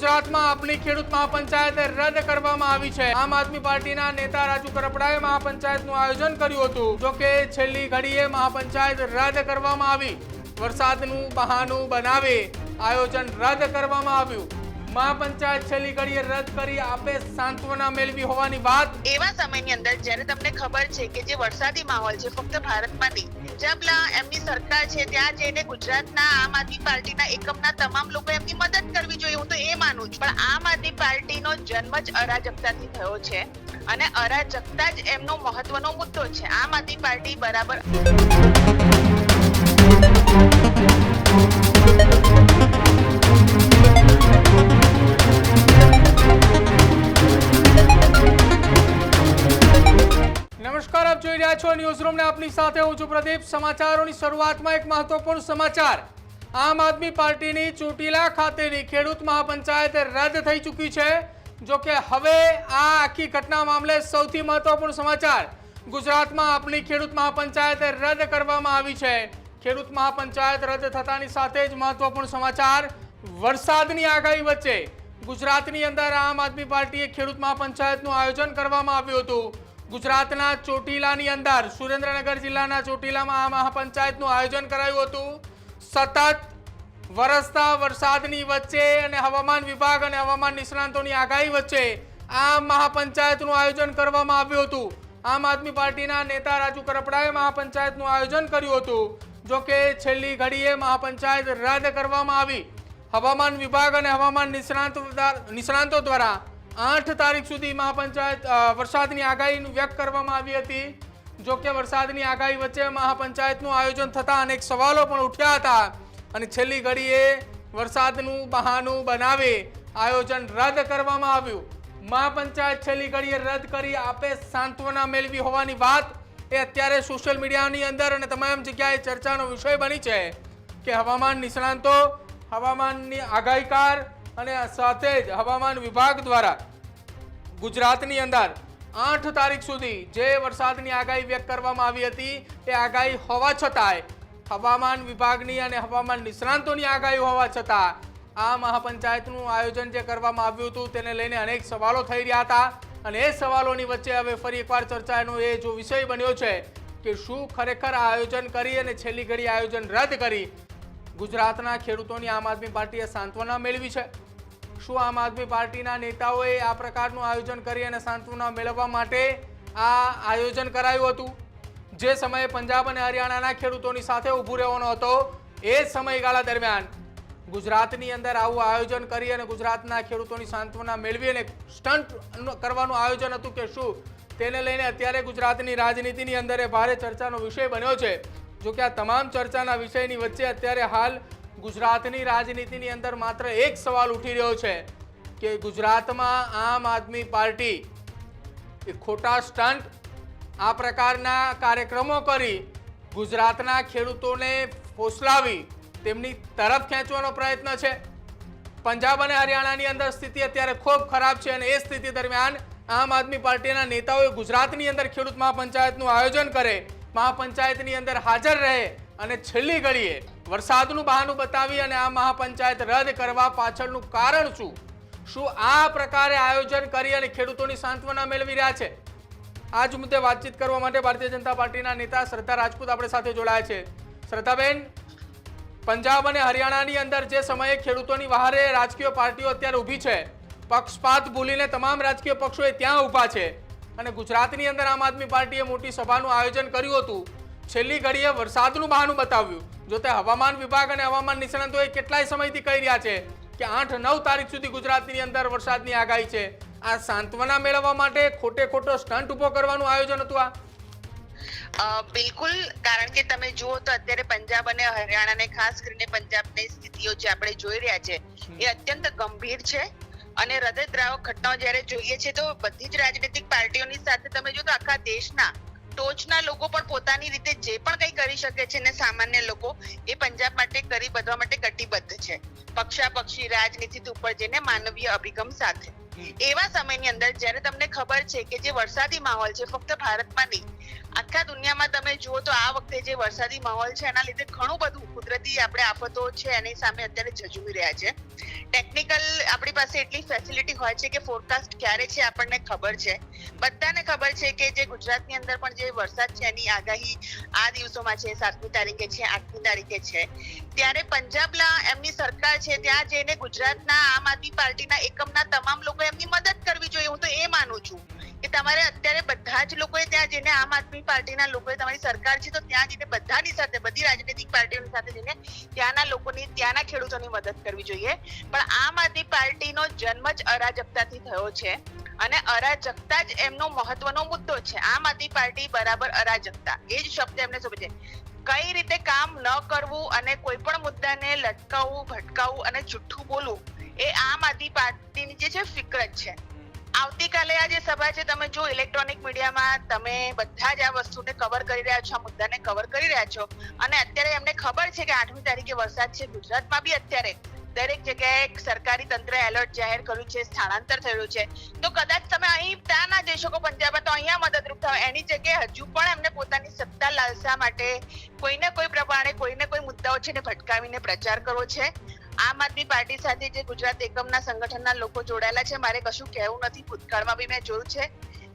ગુજરાતમાં આપણી ખેડૂત મહાપંચાયત રદ કરવામાં આવી છે. આમ આદમી પાર્ટીના નેતા રાજુ કરપડાએ મહાપંચાયતનું આયોજન કર્યું હતું. જો કે છેલ્લી ઘડીએ મહાપંચાયત રદ કરવામાં આવી. વરસાદનું બહાનું બનાવી આયોજન રદ કરવામાં આવ્યું. મહાપંચાયત છેલ્લી ઘડીએ રદ કરી આપે સાંત્વના મેળવી હોવાની વાત. એવા સમયની અંદર જ્યારે તમને ખબર છે કે જે વરસાદી માહોલ છે, ફક્ત ભારતમાં નહીં જબલા એમની સરકાર છે, ત્યાં જઈને ગુજરાતના આમ આદમી પાર્ટીના એકમના તમામ લોકો એમની મદદ કરવી જોઈએ, હું તો એ માનું છું. પણ આમ આદમી પાર્ટીનો જન્મ જ અરાજકતાથી થયો છે અને અરાજકતા જ એમનો મહત્વનો મુદ્દો છે. આમ આદમી પાર્ટી બરાબર ન્યૂઝ આપની સાથે હું છું પ્રદીપ. સમાચારોની શરૂઆતમાં એક મહત્વપૂર્ણ સમાચાર. આમ આદમી પાર્ટીની ચોટીલા ખાતેની ખેડૂત મહાપંચાયત રદ થઈ ચૂકી છે. જો કે હવે આ આખી ઘટના મામલે સૌથી મહત્વપૂર્ણ સમાચાર. ગુજરાતમાં આપણી ખેડૂત મહાપંચાયત રદ કરવામાં આવી છે. ખેડૂત મહાપંચાયત રદ થતાની સાથે જ મહત્વપૂર્ણ સમાચાર. વરસાદની આગાહી વચ્ચે ગુજરાતની અંદર આમ આદમી પાર્ટીએ ખેડૂત મહાપંચાયતનું આયોજન કરવામાં આવ્યું હતું. ગુજરાતના ચોટીલાની અંદર સુરેન્દ્રનગર જિલ્લાના ચોટીલામાં આ મહાપંચાયતનું આયોજન કરાયું હતું. સતત વરસતા વરસાદની વચ્ચે અને હવામાન વિભાગ અને હવામાન નિષ્ણાંતોની આગાહી વચ્ચે આ મહાપંચાયતનું આયોજન કરવામાં આવ્યું હતું. આમ આદમી પાર્ટીના નેતા રાજુ કરપડાએ મહાપંચાયતનું આયોજન કર્યું હતું. જો કે છેલ્લી ઘડીએ મહાપંચાયત રદ કરવામાં આવી. હવામાન વિભાગ અને હવામાન નિષ્ણાંતો નિષ્ણાંતો દ્વારા આઠ તારીખ સુધી મહાપંચાયત વરસાદની આગાહી વ્યક્ત કરવામાં આવી હતી. જો કે વરસાદની આગાહી વચ્ચે મહાપંચાયતનું આયોજન થતા અનેક સવાલો પણ ઉઠ્યા હતા. અને છેલ્લી ઘડીએ વરસાદનું બહાનું બનાવી આયોજન રદ કરવામાં આવ્યું. મહાપંચાયત છેલ્લી ઘડીએ રદ કરી આપે સાંત્વના મેળવી હોવાની વાત એ અત્યારે સોશિયલ મીડિયાની અંદર અને તમામ જગ્યાએ ચર્ચાનો વિષય બની છે કે હવામાન નિષ્ણાંતો, હવામાનની આગાહીકાર અને સાથે જ હવામાન વિભાગ દ્વારા ગુજરાતની અંદર આઠ તારીખ સુધી જે વરસાદની આગાહી વ્યક્ત કરવામાં આવી હતી એ આગાહી હોવા છતાંય હવામાન વિભાગની અને હવામાન નિષ્ણાંતોની આગાહી હોવા છતાં, આ મહાપંચાયતનું આયોજન જે કરવામાં આવ્યું હતું, તેને લઈને અનેક સવાલો થઈ રહ્યા હતા. અને એ સવાલોની વચ્ચે હવે ફરી એકવાર ચર્ચાનો એ જો વિષય બન્યો છે કે શું ખરેખર આયોજન કરી અને છેલ્લી ઘડી આયોજન રદ કરી ગુજરાતના ખેડૂતોની આમ આદમી પાર્ટીએ સાંત્વના મેળવી છે. શું આમ આદમી પાર્ટીના નેતાઓએ આ પ્રકારનું આયોજન કરી અને સાંત્વના મેળવવા માટે આ આયોજન કરાયું હતું? જે સમયે પંજાબ અને હરિયાણાના ખેડૂતોની સાથે ઊભું રહેવાનો હતો, એ જ સમયગાળા દરમિયાન ગુજરાતની અંદર આવું આયોજન કરી અને ગુજરાતના ખેડૂતોની સાંત્વના મેળવી અને સ્ટન્ટ કરવાનું આયોજન હતું કે શું, તેને લઈને અત્યારે ગુજરાતની રાજનીતિની અંદર એ ભારે ચર્ચાનો વિષય બન્યો છે. જો કે આ તમામ ચર્ચાના વિષયની વચ્ચે અત્યારે હાલ ગુજરાતની રાજનીતિની અંદર માત્ર એક સવાલ ઉઠી રહ્યો છે કે ગુજરાતમાં આમ આદમી પાર્ટી એ ખોટા સ્ટન્ટ આ પ્રકારના કાર્યક્રમો કરી ગુજરાતના ખેડૂતોને ફોસલાવી તેમની તરફ ખેંચવાનો પ્રયત્ન છે. પંજાબ અને હરિયાણાની અંદર સ્થિતિ અત્યારે ખૂબ ખરાબ છે અને એ સ્થિતિ દરમિયાન આમ આદમી પાર્ટીના નેતાઓએ ગુજરાતની અંદર ખેડૂત મહાપંચાયતનું આયોજન કરે, મહાપંચાયતની અંદર હાજર રહે અને છેલ્લી ઘડીએ વરસાદનું બહાનું બતાવી અને આ મહાપંચાયત રદ કરવા પાછળનું કારણ શું? શું આ પ્રકારે આયોજન કરી અને ખેડૂતોની સાંત્વના મેળવી રહ્યા છે? આ જ મુદ્દે વાતચીત કરવા માટે ભારતીય જનતા પાર્ટીના નેતા શ્રદ્ધા રાજપૂત આપણે સાથે જોડાયા છે. શ્રદ્ધાબેન, પંજાબ અને હરિયાણાની અંદર જે સમયે ખેડૂતોની વહારે રાજકીય પાર્ટીઓ અત્યારે ઊભી છે, પક્ષપાત ભૂલીને તમામ રાજકીય પક્ષો એ ત્યાં ઊભા છે. અને ગુજરાતની અંદર આમ આદમી પાર્ટીએ મોટી સભાનું આયોજન કર્યું હતું. છેલ્લી ઘડીએ વરસાદનું બહાનું બતાવ્યું. જો તે હવામાન વિભાગ અને હવામાન નિષ્ણાંતો એ કેટલાય સમયથી કહી રહ્યા છે કે આઠ નવ તારીખ સુધી ગુજરાતની અંદર વરસાદની આગાહી છે. આ સાંત્વના મેળવવા માટે ખોટે ખોટો સ્ટન્ટ ઊભો કરવાનું આયોજન હતું આ? બિલકુલ, કારણ કે તમે જુઓ તો અત્યારે પંજાબ અને હરિયાણાને ખાસ કરીને પંજાબની સ્થિતિઓ જે આપણે જોઈ રહ્યા છે, એ અત્યંત ગંભીર છે. અને હૃદયદ્રાવક ઘટનાઓ જ્યારે જોઈએ છે તો બધી જ રાજનીતિક પાર્ટીઓની સાથે તમે જો તો આખા દેશના ટોચના લોકો પણ પોતાની રીતે જે પણ કંઈ કરી શકે છે ને સામાન્ય લોકો એ પંજાબ માટે કરી બધવા માટે કટિબદ્ધ છે. પક્ષાપક્ષી રાજનીતિ ઉપર જઈને માનવીય અભિગમ સાથે. એવા સમયની અંદર જ્યારે તમને ખબર છે કે જે વરસાદી માહોલ છે ફક્ત ભારતમાં નહીં આખા દુનિયામાં તમે જુઓ તો આ વખતે જે વરસાદી માહોલ છે, એના લીધે ઘણું બધું કુદરતી આપણે આફતો છે, એની સામે અત્યારે ઝઝુમી રહ્યા છે. ટેકનિકલ આપણી પાસે એટલી ફેસિલિટી હોય છે કે ફોરકાસ્ટ ક્યારે છે આપણને ખબર છે. બધાને ખબર છે કે જે ગુજરાતની અંદર પણ જે વરસાદ છે, એની આગાહી આ દિવસોમાં છે, સાતમી તારીખે છે, આઠમી તારીખે છે. ત્યારે પંજાબના એમની સરકાર છે, ત્યાં જઈને ગુજરાતના આમ આદમી પાર્ટીના એકમના તમામ લોકો એમની મદદ કરવી જોઈએ. હું તો એ માનું છું. કે તમારે અત્યારે બધા જ લોકોએ ત્યાં જઈને આમ આદમી પાર્ટીના લોકોએ તમારી સરકાર છે, તો ત્યાં જઈને બધાની સાથે, બધી રાજનૈતિક પાર્ટીઓની સાથે જઈને ત્યાંના લોકોની, ત્યાંના ખેડૂતોની મદદ કરવી જોઈએ. પણ આમ આદમી પાર્ટીનો જન્મ જ અરાજકતાથી થયો છે અને અરાજકતા જ એમનો મહત્વનો મુદ્દો છે. આમ આદમી પાર્ટી બરાબર અરાજકતા. એ જ શબ્દ એમને સમજે કઈ રીતે કામ ન કરવું અને કોઈ પણ મુદ્દાને લટકાવવું, ભટકાવવું અને જુઠ્ઠું બોલવું એ આમ આદમી પાર્ટીની જે છે ફિકર જ છે. આવતીકાલે આ જે સભા છે. તમે જો ઇલેક્ટ્રોનિક મીડિયામાં તમે બધા જ આ વસ્તુને કવર કરી રહ્યા છો, આ મુદ્દાને કવર કરી રહ્યા છો. અને અત્યારે એમને ખબર છે કે આઠમી તારીખે વરસાદ છે. ગુજરાતમાં બી અત્યારે દરેક જગ્યાએ સરકારી તંત્રે એલર્ટ જાહેર કર્યું છે. સ્થળાંતર થયું છે. તો કદાચ તમે અહીં ત્યાં ના જઈ શકો પંજાબમાં, તો અહીંયા મદદરૂપ થાવ એની જગ્યાએ હજુ પણ એમને પોતાની સત્તા લાલસા માટે કોઈને કોઈ પ્રમાણે કોઈને કોઈ મુદ્દાઓ છે ને ભટકાવીને પ્રચાર કરવો છે. આમ આદમી પાર્ટી સાથે જે ગુજરાત એકમના સંગઠનના લોકો જોડાયેલા છે, મારે કશું કહેવું નથી. ભૂતકાળમાં બી મેં જોયું છે.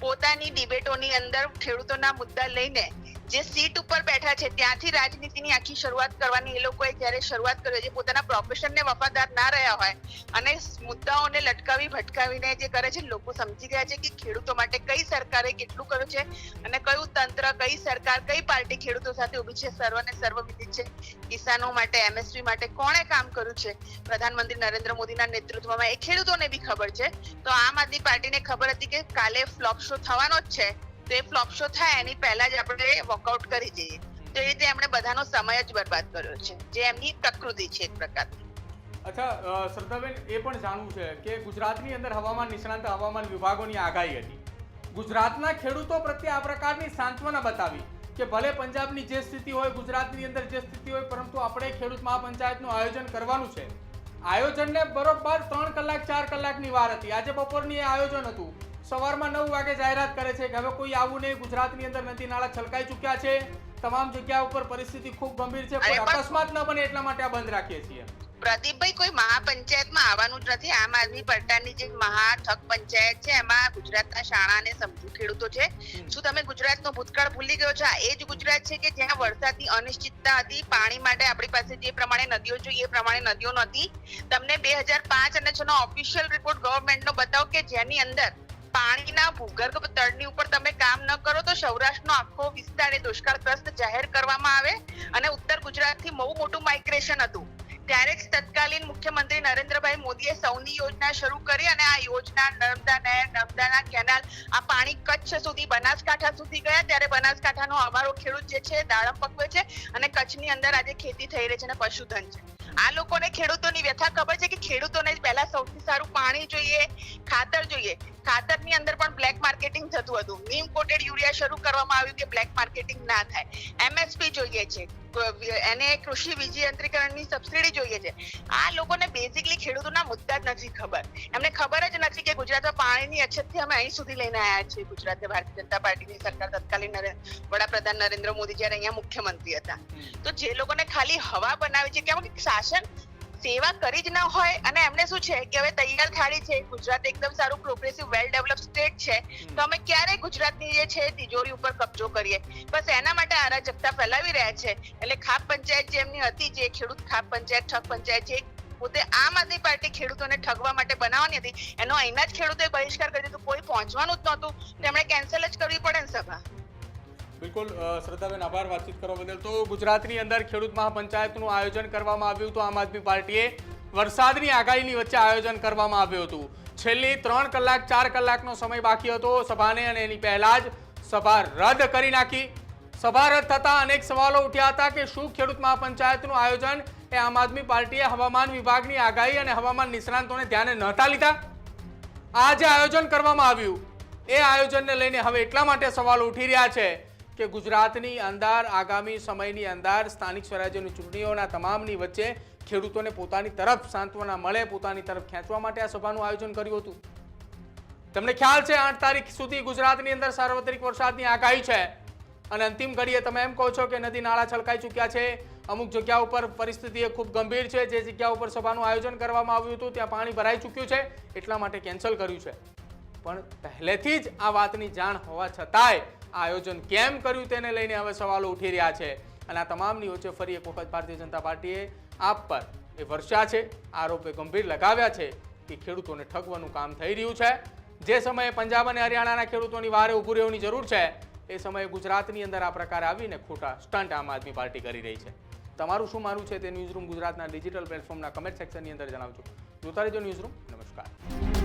પોતાની ડિબેટોની અંદર ખેડૂતોના મુદ્દા લઈને જે સીટ ઉપર બેઠા છે, ત્યાંથી રાજનીતિની આખી શરૂઆત કરવાની એ લોકોએ જ્યારે શરૂઆત કરી જે પોતાના પ્રોફેશનને વફાદાર ના રહ્યા હોય અને મુદ્દાઓને લટકાવી, ભટકાવીને જે કરે છે, લોકો સમજી ગયા છે કે ખેડૂતો માટે કઈ સરકારે કેટલું કર્યું છે અને કયું તંત્ર, કઈ સરકાર, કઈ પાર્ટી ખેડૂતો સાથે ઊભી છે સર્વને સર્વવિદિત છે, કિસાનો માટે, એમએસપી માટે કોણે કામ કર્યું છે? પ્રધાનમંત્રી નરેન્દ્ર મોદીના નેતૃત્વમાં એ ખેડૂતોને બી ખબર છે. તો આમ આદમી પાર્ટીને ખબર હતી કે કાલે ફ્લોપ શો થવાનો જ છે. તો એ ફ્લોપ શો થાય, એની પહેલા જ આપણે વોકઆઉટ કરી જઈએ. તો એ રીતે એમણે બધાનો સમય જ બરબાદ કર્યો છે, જે એમની પ્રકૃતિ છે એક પ્રકારની. અચ્છા શ્રદ્ધાબેન એ પણ જાણવું છે કે ગુજરાતની અંદર હવામાન નિષ્ણાંત હવામાન વિભાગોની આગાહી હતી. ગુજરાતના ખેડૂતો પ્રત્યે આ પ્રકારની સાંત્વના બતાવી કે ભલે પંજાબની જે સ્થિતિ હોય, ગુજરાતની અંદર જે સ્થિતિ હોય, પરંતુ આપણે ખેડૂત મહાપંચાયતનું આયોજન કરવાનું છે. આયોજનને બરોબર ત્રણ કલાક, ચાર કલાકની વાર હતી. આજે બપોરની એ આયોજન હતું. સવારમાં નવ વાગે જાહેરાત કરે છે કે હવે કોઈ આવું નહીં ગુજરાતની અંદર નદી નાળા છલકાઈ ચૂક્યા છે. તમામ જગ્યા ઉપર પરિસ્થિતિ ખૂબ ગંભીર છે કોઈ અકસ્માત ન બને એટલા માટે આ બંધ રાખીએ છીએ. પ્રદીપભાઈ કોઈ મહાપંચાયતમાં આવવાનું જ નથી. આમ આદમી પાર્ટીની જે મહા ઠગ પંચાયત છે એમાં ગુજરાતના શાળા અને સમજુ ખેડૂતો છે. શું તમે ગુજરાતનો ભૂતકાળ ભૂલી ગયો છો? એ જ ગુજરાત છે કે જ્યાં વરસાદની અનિશ્ચિતતા હતી પાણી માટે આપણી પાસે જે પ્રમાણે નદીઓ જોઈએ એ પ્રમાણે નદીઓ નહોતી. તમને બે હજાર પાંચ અને છ નો ઓફિશિયલ રિપોર્ટ ગવર્મેન્ટનો બતાવો કે જેની અંદર પાણીના ભૂગર્ભ તળની ઉપર તમે કામ ન કરો તો સૌરાષ્ટ્રનો આખો વિસ્તાર એ દુષ્કાળગ્રસ્ત જાહેર કરવામાં આવે અને ઉત્તર ગુજરાતથી બહુ મોટું માઇગ્રેશન હતું. ત્યારે જ તત્કાલીન મુખ્યમંત્રી નરેન્દ્રભાઈ મોદીએ સૌની યોજના શરૂ કરી અને આ યોજના નર્મદા નહેર, નર્મદાના કેનાલ, આ પાણી કચ્છ સુધી, બનાસકાંઠા સુધી ગયા. ત્યારે બનાસકાંઠાનો અમારો ખેડૂત જે છે દાડમ પકવે છે અને કચ્છની અંદર આજે ખેતી થઈ રહી છે અને પશુધન છે. આ લોકોને ખેડૂતોની વ્યથા ખબર છે કે ખેડૂતોને પહેલા સૌથી સારું પાણી જોઈએ, ખાતર જોઈએ. ખાતરની અંદર પણ બ્લેક માર્કેટિંગ થતું હતું. નીમ કોટેડ યુરિયા શરૂ કરવામાં આવ્યું કે બ્લેક માર્કેટિંગ ના થાય. એમએસપી જોઈએ છે. એને કૃષિ વિજયંત્રીકરણની સબસિડી જોઈએ છે. આ લોકોને બેઝિકલી ખેડૂતોના મુદ્દા જ નથી ખબર. એમને ખબર જ નથી કે ગુજરાતમાં પાણીની અછતથી અમે અહીં સુધી લઈને આવ્યા છીએ. ગુજરાતે ભારતીય જનતા પાર્ટીની સરકાર તત્કાલીન વડાપ્રધાન નરેન્દ્ર મોદી જયારે અહીંયા મુખ્યમંત્રી હતા. તો જે લોકોને ખાલી હવા બનાવી છે કે શાસન સેવા કરી જ ના હોય અને એમને શું છે કે હવે તૈયાર થાળી છે, ગુજરાત એકદમ સારું પ્રોગ્રેસિવ વેલ ડેવલપ સ્ટેટ છે, તો અમે ક્યારે ગુજરાતની જે છે તિજોરી ઉપર કબજો કરીએ. બસ એના માટે અરાજકતા ફેલાવી રહ્યા છે. એટલે ખાપ પંચાયત જે એમની હતી, જે ખેડૂત ખાપ પંચાયત, ઠગ પંચાયત, જે પોતે આમ આદમી પાર્ટી ખેડૂતોને ઠગવા માટે બનાવવાની હતી, એનો અહીંના જ ખેડૂતોએ બહિષ્કાર કરી દીધો, કોઈ પહોંચવાનું જ નહોતું. તેમણે કેન્સલ જ કરવી પડે ને સભા બિલકુલ શ્રદ્ધાબેન, આભાર. વાતચીત કરવા બદલ તો ગુજરાતની અંદર ખેડૂત મહાપંચાયતનું આયોજન કરવામાં આવ્યું હતું. આમ આદમી પાર્ટીએ વરસાદની આગાહીની વચ્ચે આયોજન કરવામાં આવ્યું હતું. છેલ્લી ત્રણ કલાક, ચાર કલાકનો સમય બાકી હતો. સભાને અને એની પહેલાં જ સભા રદ કરી નાખી. સભા રદ થતા અનેક સવાલો ઉઠ્યા હતા કે શું ખેડૂત મહાપંચાયતનું આયોજન એ આમ આદમી પાર્ટીએ હવામાન વિભાગની આગાહી અને હવામાન નિષ્ણાંતોને ધ્યાને નહોતા લીધા? આ જે આયોજન કરવામાં આવ્યું. એ આયોજનને લઈને હવે એટલા માટે સવાલો ઉઠી રહ્યા છે કે ગુજરાતની અંદર, આગામી સમયની અંદર સ્થાનિક સ્વરાજ્યની ચૂંટણીઓના તમામની વચ્ચે ખેડૂતોને પોતાની તરફ સાંત્વના મળે, પોતાની તરફ ખેંચવા માટે આ સભાનું આયોજન કર્યું હતું. તમને ખ્યાલ છે, આઠ તારીખ સુધી ગુજરાતની અંદર સાર્વત્રિક વરસાદની આગાહી છે. અને અંતિમ ઘડીએ તમે એમ કહો છો કે નદી નાળા છલકાઈ ચૂક્યા છે. અમુક જગ્યા ઉપર પરિસ્થિતિ ખૂબ ગંભીર છે. જે જગ્યા ઉપર સભાનું આયોજન કરવામાં આવ્યું હતું, ત્યાં પાણી ભરાઈ ચૂક્યું છે. એટલા માટે કેન્સલ કર્યું છે. પણ પહેલેથી જ આ વાતની જાણ હોવા છતાંય આયોજન કેમ કર્યું તેને લઈને હવે સવાલો ઉઠી રહ્યા છે. અને આ તમામની વચ્ચે ફરી એક વખત ભારતીય જનતા પાર્ટીએ આપ પર એ વર્ષા છે, આરોપે ગંભીર લગાવ્યા છે કે ખેડૂતોને ઠગવાનું કામ થઈ રહ્યું છે. જે સમયે પંજાબ અને હરિયાણાના ખેડૂતોની વારે ઊભું રહેવાની જરૂર છે, એ સમયે ગુજરાતની અંદર આ પ્રકારે આવીને ખોટા સ્ટન્ટ આમ આદમી પાર્ટી કરી રહી છે. તમારું શું માનવું છે તે ન્યૂઝરૂમ ગુજરાતના ડિજિટલ પ્લેટફોર્મના કમેન્ટ સેક્શનની અંદર જણાવજો. જોતા રહેજો ન્યૂઝરૂમ. નમસ્કાર.